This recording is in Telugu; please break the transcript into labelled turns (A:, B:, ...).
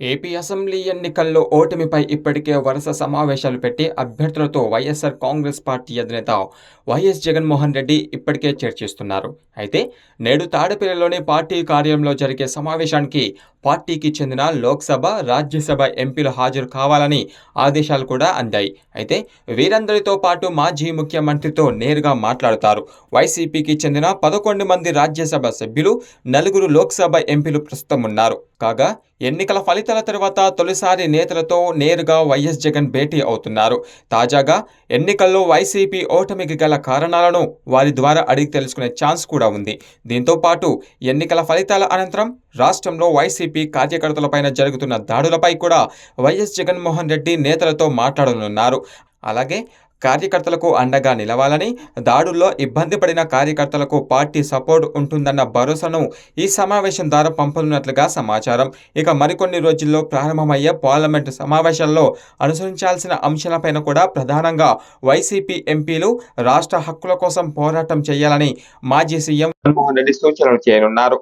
A: ఏపీ అసెంబ్లీ ఎన్నికల్లో ఓటమిపై ఇప్పటికే వరుస సమావేశాలు పెట్టి అభ్యర్థులతో వైఎస్ఆర్ కాంగ్రెస్ పార్టీ అధినేత వైఎస్ జగన్మోహన్ రెడ్డి ఇప్పటికే చర్చిస్తున్నారు. అయితే నేడు తాడేపల్లిలోని పార్టీ కార్యాలయంలో జరిగే సమావేశానికి పార్టీకి చెందిన లోక్సభ రాజ్యసభ ఎంపీలు హాజరు కావాలని ఆదేశాలు కూడా అందాయి. అయితే వీరందరితో పాటు మాజీ ముఖ్యమంత్రితో నేరుగా మాట్లాడుతారు. వైసీపీకి చెందిన పదకొండు మంది రాజ్యసభ సభ్యులు నలుగురు లోక్సభ ఎంపీలు ప్రస్తుతం ఉన్నారు. కాగా ఎన్నికల ఫలితాల తర్వాత తొలిసారి నేతలతో నేరుగా వైఎస్ జగన్ భేటీ అవుతున్నారు. తాజాగా ఎన్నికల్లో వైసీపీ ఓటమికి గల కారణాలను వారి ద్వారా అడిగి తెలుసుకునే ఛాన్స్ కూడా ఉంది. దీంతో పాటు ఎన్నికల ఫలితాల అనంతరం రాష్ట్రంలో వైసీపీ కార్యకర్తలపైన జరుగుతున్న దాడులపై కూడా వైఎస్ జగన్మోహన్ రెడ్డి నేతలతో మాట్లాడనున్నారు. అలాగే కార్యకర్తలకు అండగా నిలవాలని దాడుల్లో ఇబ్బంది పడిన కార్యకర్తలకు పార్టీ సపోర్ట్ ఉంటుందన్న భరోసాను ఈ సమావేశం ద్వారా పంపనున్నట్లుగా సమాచారం. ఇక మరికొన్ని రోజుల్లో ప్రారంభమయ్యే పార్లమెంటు సమావేశాల్లో అనుసరించాల్సిన అంశాలపైన కూడా ప్రధానంగా వైసీపీ ఎంపీలు రాష్ట్ర హక్కుల కోసం పోరాటం చేయాలని మాజీ సీఎం జగన్మోహన్ రెడ్డి సూచనలు చేయనున్నారు.